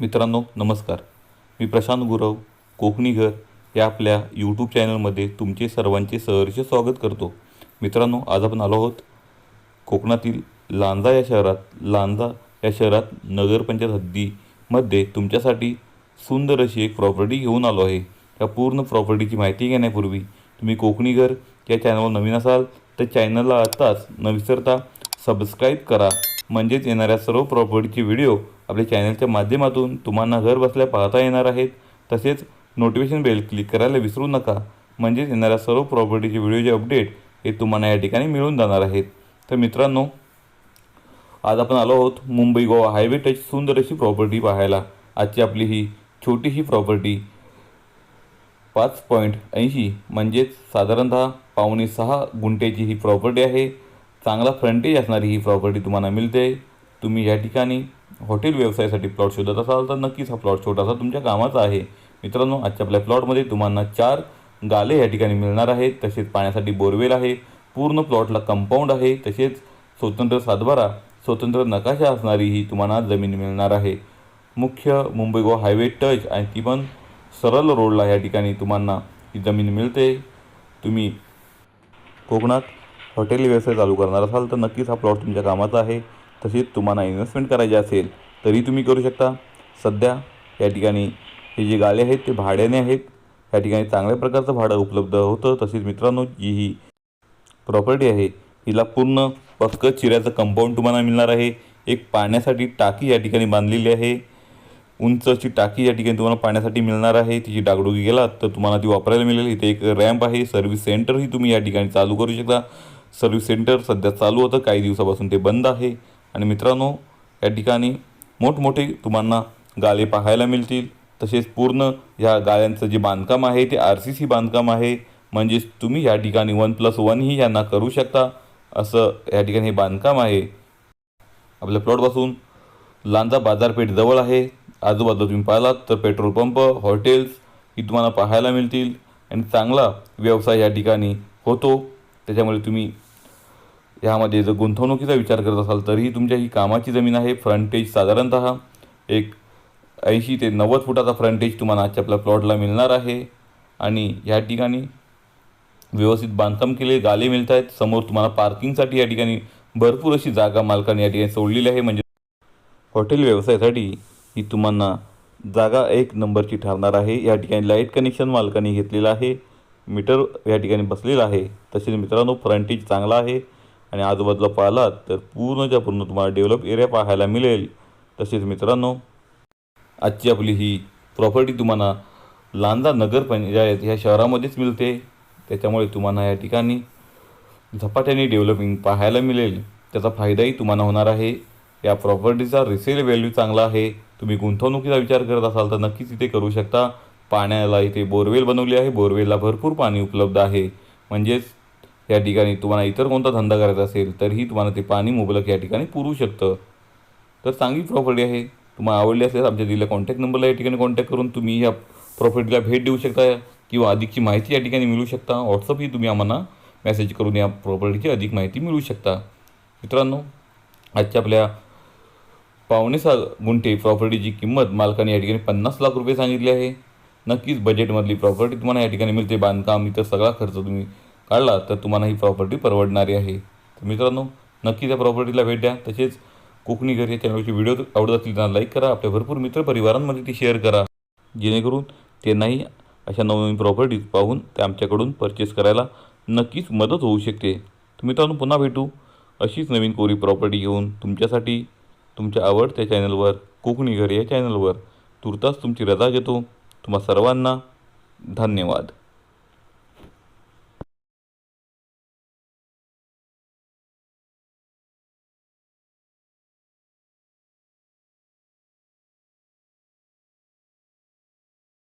मित्रांनो नमस्कार. मी प्रशांत गुरव कोकणी घर या आपल्या यूट्यूब चॅनलमध्ये तुमचे सर्वांचे सहर्ष स्वागत करतो. मित्रांनो आज आपण आलो आहोत कोकणातील लांजा या शहरात लांजा या शहरात नगरपंचायत हद्दीमध्ये तुमच्यासाठी सुंदर अशी एक प्रॉपर्टी घेऊन आलो आहे. या पूर्ण प्रॉपर्टीची माहिती घेण्यापूर्वी तुम्ही कोकणी घर या चॅनलवर नवीन असाल तर चॅनलला आत्ताच न विसरता सबस्क्राईब करा. म्हणजेच येणाऱ्या सर्व प्रॉपर्टीचे व्हिडिओ आपल्या चॅनलच्या माध्यमातून तुम्हाला घर बसल्या पाहता येणार आहेत. तसेच नोटिफिकेशन बेल क्लिक करायला विसरू नका. म्हणजेच येणाऱ्या सर्व प्रॉपर्टीचे व्हिडिओचे अपडेट हे तुम्हाला या ठिकाणी मिळून जाणार आहेत. तर मित्रांनो आज आपण आलो आहोत मुंबई गोवा हायवे टच सुंदर अशी प्रॉपर्टी पाहायला. आजची आपली ही छोटीशी प्रॉपर्टी पाच पॉईंट ऐंशी म्हणजेच साधारणतः पावणे सहा गुंठ्याची ही प्रॉपर्टी आहे. चांगला फ्रंटेज असणारी ही प्रॉपर्टी तुम्हाला मिळते. तुम्ही या ठिकाणी हॉटेल व्यवसायासाठी प्लॉट शोधत असाल तर नक्कीच हा प्लॉट छोटासा तुमच्या कामाचा आहे. मित्रांनो आजच्या आपल्या प्लॉटमध्ये तुम्हाला चार गाले या ठिकाणी मिळणार आहेत. तसेच पाण्यासाठी बोरवेल आहे पूर्ण प्लॉटला कंपाऊंड आहे तसेच स्वतंत्र सातबारा स्वतंत्र नकाशा असणारी ही तुम्हाला जमीन मिळणार आहे. मुख्य मुंबई गोवा हायवे टच आणि ती पण सरळ रोडला या ठिकाणी तुम्हाला ही जमीन मिळते. तुम्ही कोकणात हॉटेल व्यवसाय चालू करणार असाल तर नक्कीच हा प्लॉट तुमच्या कामाचा आहे. तसेच तुम्हाला इन्व्हेस्टमेंट करायची असेल तरी तुम्ही करू शकता. सध्या या ठिकाणी हे जे गाळे आहेत ते भाड्याने आहेत. या ठिकाणी चांगल्या प्रकारचं भाडं उपलब्ध होतं. तसेच मित्रांनो जी ही प्रॉपर्टी आहे हिला पूर्ण पक्क चिऱ्याचं कंपाऊंड तुम्हाला मिळणार आहे. एक पाण्यासाठी टाकी या ठिकाणी बांधलेली आहे. उंच अशी टाकी या ठिकाणी तुम्हाला पाण्यासाठी मिळणार आहे. तिची डागडुगी गेलात तर तुम्हाला ती वापरायला मिळेल. इथे एक रॅम्प आहे सर्व्हिस सेंटरही तुम्ही या ठिकाणी चालू करू शकता. सर्व्हिस सेंटर सध्या चालू होतं. काही दिवसापासून ते बंद आहे. आणि मित्रांनो या ठिकाणी मोठमोठे तुम्हाला गाळे पाहायला मिळतील. तसेच पूर्ण ह्या गाळ्यांचं जे बांधकाम आहे ते आर सी सी बांधकाम आहे. म्हणजेच तुम्ही या ठिकाणी वन प्लस वनही यांना करू शकता. असं या ठिकाणी हे बांधकाम आहे. आपल्या प्लॉटपासून लांजा बाजारपेठ जवळ आहे. आजूबाजूला तुम्ही पाहिलात तर पेट्रोल पंप हॉटेल्स ही तुम्हाला पाहायला मिळतील. आणि चांगला व्यवसाय या ठिकाणी होतो. त्याच्यामुळे तुम्ही ह्यामध्ये जर गुंतवणुकीचा विचार करत असाल तरीही तुमच्या ही कामाची जमीन आहे. फ्रंटेज साधारणतः एक ऐंशी ते नव्वद फुटाचा फ्रंटेज तुम्हाला आजच्या आपल्या प्लॉटला मिळणार आहे. आणि ह्या ठिकाणी व्यवस्थित बांधकाम केले गाले मिळत आहेत. समोर तुम्हाला पार्किंगसाठी या ठिकाणी भरपूर अशी जागा मालकाने या ठिकाणी सोडलेली आहे. म्हणजे हॉटेल व्यवसायासाठी ही तुम्हाला जागा एक नंबरची ठरणार आहे. या ठिकाणी लाइट कनेक्शन मालकाने घेतलेलं आहे. मीटर या ठिकाणी बसलेलं आहे. तसेच मित्रांनो फ्रंटेज चांगला आहे. आणि आजूबाजूला पाहिलात तर पूर्णच्या पूर्ण तुम्हाला डेव्हलप एरिया पाहायला मिळेल. तसेच मित्रांनो आजची आपली ही प्रॉपर्टी तुम्हाला लांजा नगर पंचायत ह्या शहरामध्येच मिळते. त्याच्यामुळे तुम्हाला या ठिकाणी झपाट्याने डेव्हलपिंग पाहायला मिळेल. त्याचा फायदाही तुम्हाला होणार आहे. या प्रॉपर्टीचा रिसेल व्हॅल्यू चांगला आहे. तुम्ही गुंतवणुकीचा विचार करत असाल तर नक्कीच इथे करू शकता. पाण्याला इथे बोरवेल बनवली आहे. बोरवेलला भरपूर पाणी उपलब्ध आहे. म्हणजेच या ठिकाणी तुम्हाला इतर कोणता धंदा करायचा असेल तरीही तुम्हाला ते पाणी मुबलक या ठिकाणी पुरू शकतं. तर चांगली प्रॉपर्टी आहे. तुम्हाला आवडली असेल आमच्या दिलेल्या कॉन्टॅक्ट नंबरला या ठिकाणी कॉन्टॅक्ट करून तुम्ही या प्रॉपर्टीला भेट देऊ शकता किंवा अधिकची माहिती या ठिकाणी मिळू शकता. व्हॉट्सअपही तुम्ही आम्हाला मेसेज करून या प्रॉपर्टीची अधिक माहिती मिळू शकता. मित्रांनो आजच्या आपल्या पावणेसा गुंठे प्रॉपर्टीची किंमत मालकाने या ठिकाणी पन्नास लाख रुपये सांगितली आहे. नक्कीच बजेटमधली प्रॉपर्टी तुम्हाला या ठिकाणी मिळते. बांधकाम इतर सगळा खर्च तुम्ही काढला तर तुम्हाला ही प्रॉपर्टी परवडणारी आहे. तर मित्रांनो नक्की त्या प्रॉपर्टीला भेट द्या. तसेच कोकणी घर या चॅनलचे व्हिडिओ आवडत असतील त्यांना लाईक करा. आपल्या भरपूर मित्रपरिवारांमध्ये ती शेअर करा. जेणेकरून त्यांनाही अशा नवनवीन प्रॉपर्टीज पाहून ते आमच्याकडून परचेस करायला नक्कीच मदत होऊ शकते. तर मित्रांनो पुन्हा भेटू. अशीच नवीन कोरी प्रॉपर्टी घेऊन तुमच्यासाठी तुमच्या आवडत्या चॅनलवर कोकणी घर या चॅनलवर तुर्तास तुमची रजा घेतो. तुम्हा सर्वांना धन्यवाद.